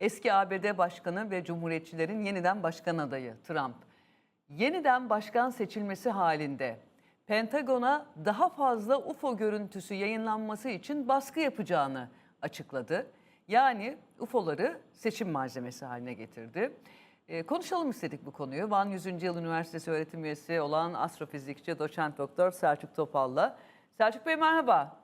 Eski ABD Başkanı ve Cumhuriyetçilerin yeniden başkan adayı Trump. Yeniden başkan seçilmesi halinde Pentagon'a daha fazla UFO görüntüsü yayınlanması için baskı yapacağını açıkladı. Yani UFO'ları seçim malzemesi haline getirdi. Ee, konuşalım istedik bu konuyu. Van 100. Yıl Üniversitesi öğretim üyesi olan astrofizikçi doçent doktor Selçuk Topal'la. Selçuk Bey merhaba.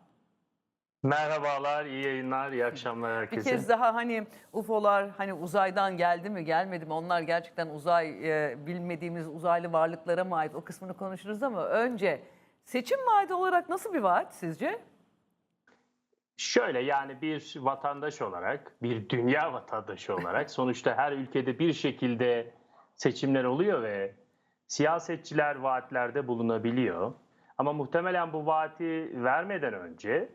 Merhabalar, iyi yayınlar, iyi akşamlar Bir herkese. kez daha hani UFO'lar hani uzaydan geldi mi gelmedi mi onlar gerçekten uzay e, bilmediğimiz uzaylı varlıklara mı ait o kısmını konuşuruz ama önce seçim vaadi olarak nasıl bir vaat sizce? Şöyle yani bir vatandaş olarak, bir dünya vatandaşı olarak sonuçta her ülkede bir şekilde seçimler oluyor ve siyasetçiler vaatlerde bulunabiliyor. Ama muhtemelen bu vaati vermeden önce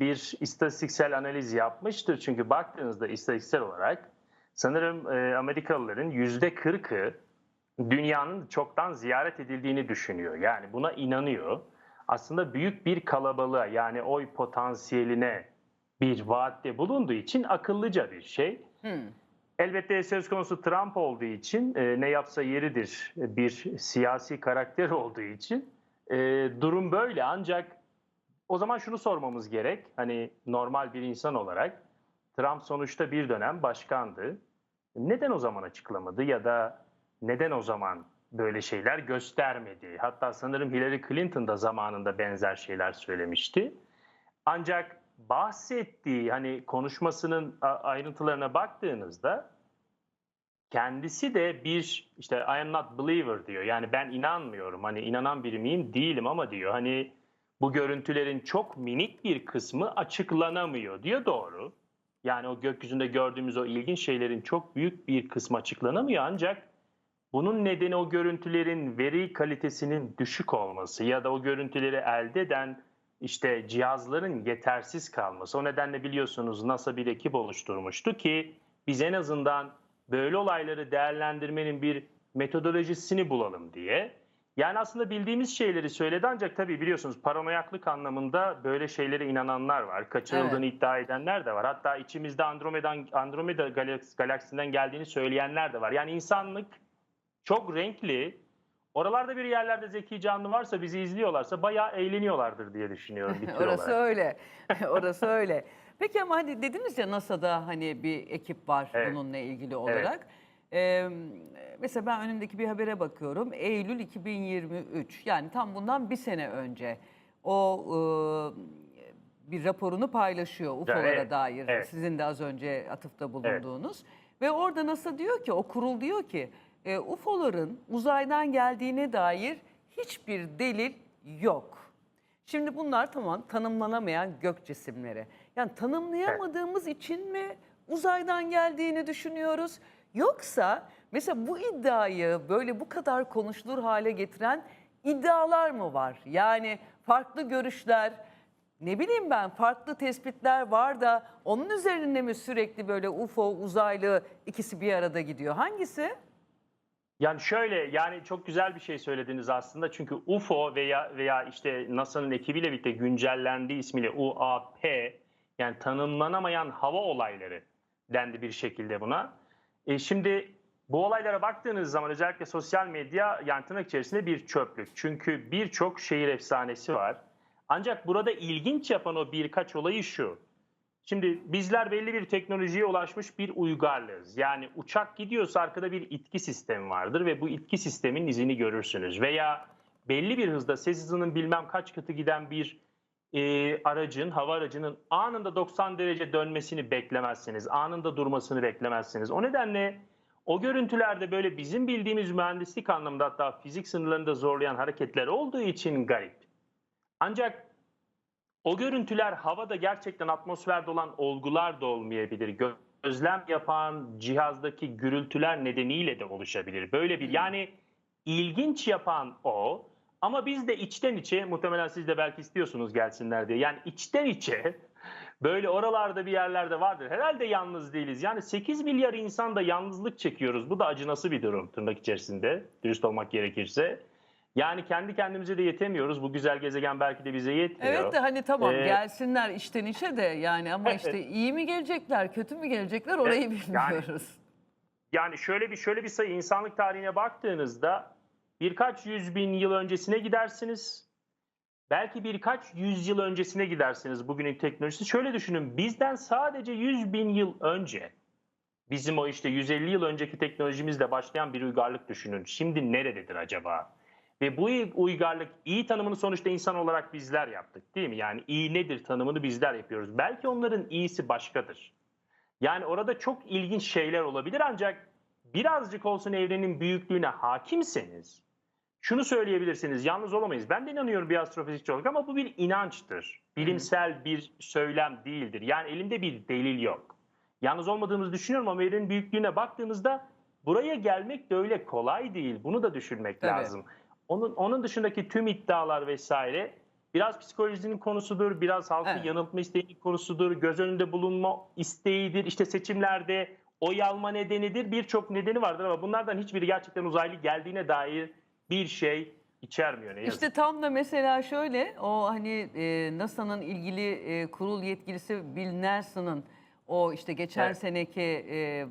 bir istatistiksel analiz yapmıştır. Çünkü baktığınızda istatistiksel olarak sanırım e, Amerikalıların yüzde kırkı dünyanın çoktan ziyaret edildiğini düşünüyor. Yani buna inanıyor. Aslında büyük bir kalabalığa yani oy potansiyeline bir vaatte bulunduğu için akıllıca bir şey. Hmm. Elbette söz konusu Trump olduğu için e, ne yapsa yeridir bir siyasi karakter olduğu için e, durum böyle ancak o zaman şunu sormamız gerek hani normal bir insan olarak Trump sonuçta bir dönem başkandı. Neden o zaman açıklamadı ya da neden o zaman böyle şeyler göstermedi? Hatta sanırım Hillary Clinton da zamanında benzer şeyler söylemişti. Ancak bahsettiği hani konuşmasının ayrıntılarına baktığınızda kendisi de bir işte I am not believer diyor. Yani ben inanmıyorum. Hani inanan biri miyim? Değilim ama diyor. Hani bu görüntülerin çok minik bir kısmı açıklanamıyor diyor doğru. Yani o gökyüzünde gördüğümüz o ilginç şeylerin çok büyük bir kısmı açıklanamıyor ancak bunun nedeni o görüntülerin veri kalitesinin düşük olması ya da o görüntüleri elde eden işte cihazların yetersiz kalması. O nedenle biliyorsunuz NASA bir ekip oluşturmuştu ki biz en azından böyle olayları değerlendirmenin bir metodolojisini bulalım diye. Yani aslında bildiğimiz şeyleri söyledi ancak tabii biliyorsunuz paranoyaklık anlamında böyle şeylere inananlar var. Kaçırıldığını iddia edenler de var. Hatta içimizde Andromeda, Andromeda galaks- galaksisinden geldiğini söyleyenler de var. Yani insanlık çok renkli. Oralarda bir yerlerde zeki canlı varsa bizi izliyorlarsa bayağı eğleniyorlardır diye düşünüyorum. Orası olarak. öyle. Orası öyle. Peki ama hani dediniz ya NASA'da hani bir ekip var Evet. bununla ilgili olarak. Ee, mesela ben önümdeki bir habere bakıyorum. Eylül 2023 yani tam bundan bir sene önce o e, bir raporunu paylaşıyor UFO'lara evet, dair. evet. Sizin de az önce atıfta bulunduğunuz. Ve orada NASA diyor ki o kurul diyor ki e, UFO'ların uzaydan geldiğine dair hiçbir delil yok. Şimdi bunlar tamam tanımlanamayan gök cisimleri. Yani tanımlayamadığımız için mi uzaydan geldiğini düşünüyoruz? Yoksa mesela bu iddiayı böyle bu kadar konuşulur hale getiren iddialar mı var? Yani farklı görüşler, ne bileyim ben farklı tespitler var da onun üzerine mi sürekli böyle UFO, uzaylı ikisi bir arada gidiyor? Hangisi? Yani şöyle yani çok güzel bir şey söylediniz aslında. Çünkü UFO veya veya işte NASA'nın ekibiyle birlikte güncellendiği ismiyle UAP yani tanımlanamayan hava olayları dendi bir şekilde buna. E şimdi bu olaylara baktığınız zaman özellikle sosyal medya yani içerisinde bir çöplük. Çünkü birçok şehir efsanesi var. Ancak burada ilginç yapan o birkaç olayı şu. Şimdi bizler belli bir teknolojiye ulaşmış bir uygarlığız. Yani uçak gidiyorsa arkada bir itki sistemi vardır ve bu itki sisteminin izini görürsünüz. Veya belli bir hızda ses hızının bilmem kaç katı giden bir e, aracın, hava aracının anında 90 derece dönmesini beklemezsiniz. Anında durmasını beklemezsiniz. O nedenle o görüntülerde böyle bizim bildiğimiz mühendislik anlamında hatta fizik sınırlarını da zorlayan hareketler olduğu için garip. Ancak o görüntüler havada gerçekten atmosferde olan olgular da olmayabilir. Gö- Gözlem yapan cihazdaki gürültüler nedeniyle de oluşabilir. Böyle bir yani ilginç yapan o ama biz de içten içe muhtemelen siz de belki istiyorsunuz gelsinler diye. Yani içten içe böyle oralarda bir yerlerde vardır. Herhalde yalnız değiliz. Yani 8 milyar insan da yalnızlık çekiyoruz. Bu da acınası bir durum tırnak içerisinde dürüst olmak gerekirse. Yani kendi kendimize de yetemiyoruz. Bu güzel gezegen belki de bize yetmiyor. Evet de hani tamam Ee, gelsinler işten işe de yani ama Evet. işte iyi mi gelecekler, kötü mü gelecekler orayı Evet, yani- bilmiyoruz. Yani şöyle bir şöyle bir sayı insanlık tarihine baktığınızda birkaç yüz bin yıl öncesine gidersiniz. Belki birkaç yüzyıl öncesine gidersiniz bugünün teknolojisi. Şöyle düşünün bizden sadece 100 bin yıl önce bizim o işte 150 yıl önceki teknolojimizle başlayan bir uygarlık düşünün. Şimdi nerededir acaba? Ve bu uygarlık iyi tanımını sonuçta insan olarak bizler yaptık değil mi? Yani iyi nedir tanımını bizler yapıyoruz. Belki onların iyisi başkadır. Yani orada çok ilginç şeyler olabilir ancak birazcık olsun evrenin büyüklüğüne hakimseniz şunu söyleyebilirsiniz. Yalnız olamayız. Ben de inanıyorum bir astrofizikçi olarak ama bu bir inançtır. Bilimsel bir söylem değildir. Yani elimde bir delil yok. Yalnız olmadığımızı düşünüyorum ama evrenin büyüklüğüne baktığımızda buraya gelmek de öyle kolay değil. Bunu da düşünmek Tabii. lazım. Onun, onun dışındaki tüm iddialar vesaire biraz psikolojinin konusudur, biraz halkı Evet. yanıltma isteğinin konusudur, göz önünde bulunma isteğidir. İşte seçimlerde oy alma nedenidir. Birçok nedeni vardır ama bunlardan hiçbiri gerçekten uzaylı geldiğine dair bir şey içermiyor ne yazık. İşte tam da mesela şöyle o hani e, NASA'nın ilgili e, kurul yetkilisi Bill Nelson'ın o işte geçen Evet. seneki e, e,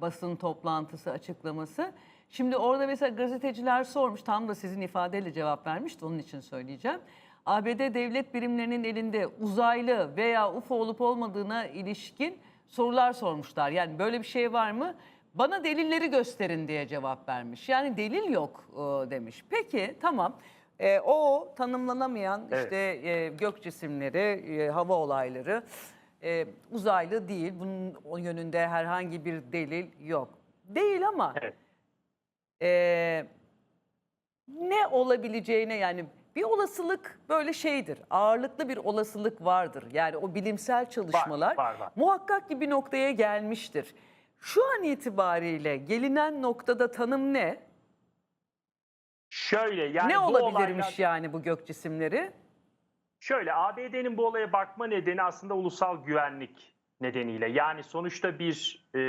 basın toplantısı açıklaması. Şimdi orada mesela gazeteciler sormuş tam da sizin ifadeyle cevap vermişti onun için söyleyeceğim. ABD devlet birimlerinin elinde uzaylı veya UFO olup olmadığına ilişkin sorular sormuşlar. Yani böyle bir şey var mı? Bana delilleri gösterin diye cevap vermiş. Yani delil yok e, demiş. Peki tamam. E, o tanımlanamayan Evet. işte e, gök cisimleri, e, hava olayları e, uzaylı değil. Bunun o yönünde herhangi bir delil yok. Değil ama Evet. e, ne olabileceğine yani bir olasılık böyle şeydir. Ağırlıklı bir olasılık vardır. Yani o bilimsel çalışmalar var, var. muhakkak ki bir noktaya gelmiştir. Şu an itibariyle gelinen noktada tanım ne? Şöyle yani ne bu olabilirmiş olaylar- yani bu gök cisimleri? Şöyle ABD'nin bu olaya bakma nedeni aslında ulusal güvenlik nedeniyle. Yani sonuçta bir e,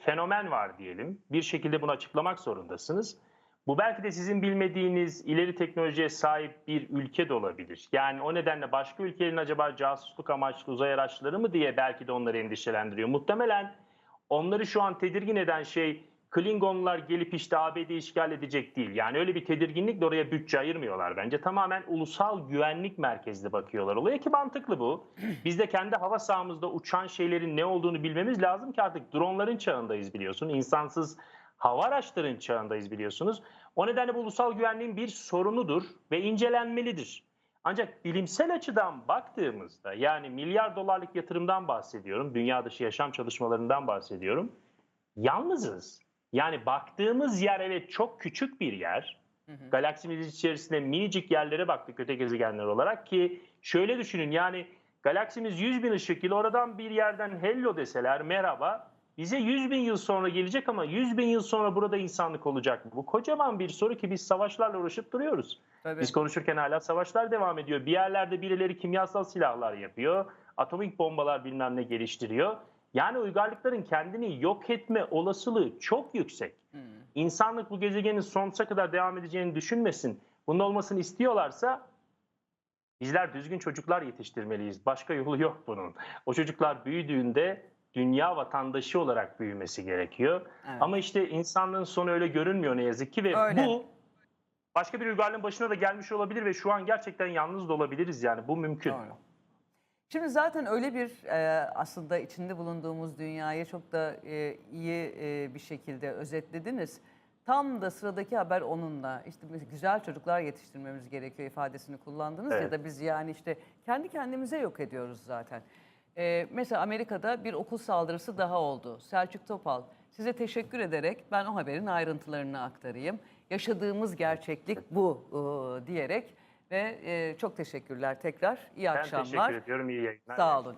fenomen var diyelim. Bir şekilde bunu açıklamak zorundasınız. Bu belki de sizin bilmediğiniz ileri teknolojiye sahip bir ülke de olabilir. Yani o nedenle başka ülkelerin acaba casusluk amaçlı uzay araçları mı diye belki de onları endişelendiriyor. Muhtemelen onları şu an tedirgin eden şey Klingonlar gelip işte ABD işgal edecek değil. Yani öyle bir tedirginlikle oraya bütçe ayırmıyorlar bence. Tamamen ulusal güvenlik merkezli bakıyorlar olaya ki mantıklı bu. Biz de kendi hava sahamızda uçan şeylerin ne olduğunu bilmemiz lazım ki artık dronların çağındayız biliyorsun. İnsansız hava araçların çağındayız biliyorsunuz. O nedenle bu ulusal güvenliğin bir sorunudur ve incelenmelidir. Ancak bilimsel açıdan baktığımızda yani milyar dolarlık yatırımdan bahsediyorum. Dünya dışı yaşam çalışmalarından bahsediyorum. Yalnızız. Yani baktığımız yer evet çok küçük bir yer. Galaksimiz içerisinde minicik yerlere baktık öte gezegenler olarak ki şöyle düşünün yani galaksimiz 100 bin ışık yılı oradan bir yerden hello deseler merhaba bize 100 bin yıl sonra gelecek ama 100 bin yıl sonra burada insanlık olacak mı? Bu kocaman bir soru ki biz savaşlarla uğraşıp duruyoruz. Tabii. Biz konuşurken hala savaşlar devam ediyor. Bir yerlerde birileri kimyasal silahlar yapıyor. Atomik bombalar bilmem ne geliştiriyor. Yani uygarlıkların kendini yok etme olasılığı çok yüksek. İnsanlık bu gezegenin sonsuza kadar devam edeceğini düşünmesin. Bunun olmasını istiyorlarsa bizler düzgün çocuklar yetiştirmeliyiz. Başka yolu yok bunun. O çocuklar büyüdüğünde dünya vatandaşı olarak büyümesi gerekiyor. Evet. Ama işte insanlığın sonu öyle görünmüyor ne yazık ki ve Öyle. bu başka bir uygarlığın başına da gelmiş olabilir ve şu an gerçekten yalnız da olabiliriz yani bu mümkün. Doğru. Şimdi zaten öyle bir e, aslında içinde bulunduğumuz dünyayı çok da e, iyi e, bir şekilde özetlediniz. Tam da sıradaki haber onunla. İşte güzel çocuklar yetiştirmemiz gerekiyor ifadesini kullandınız ya Evet. da biz yani işte kendi kendimize yok ediyoruz zaten. E, mesela Amerika'da bir okul saldırısı daha oldu. Selçuk Topal size teşekkür ederek ben o haberin ayrıntılarını aktarayım. Yaşadığımız gerçeklik bu e, diyerek ve e, çok teşekkürler tekrar. İyi Ben akşamlar. teşekkür ediyorum. iyi yayınlar. Sağ olun.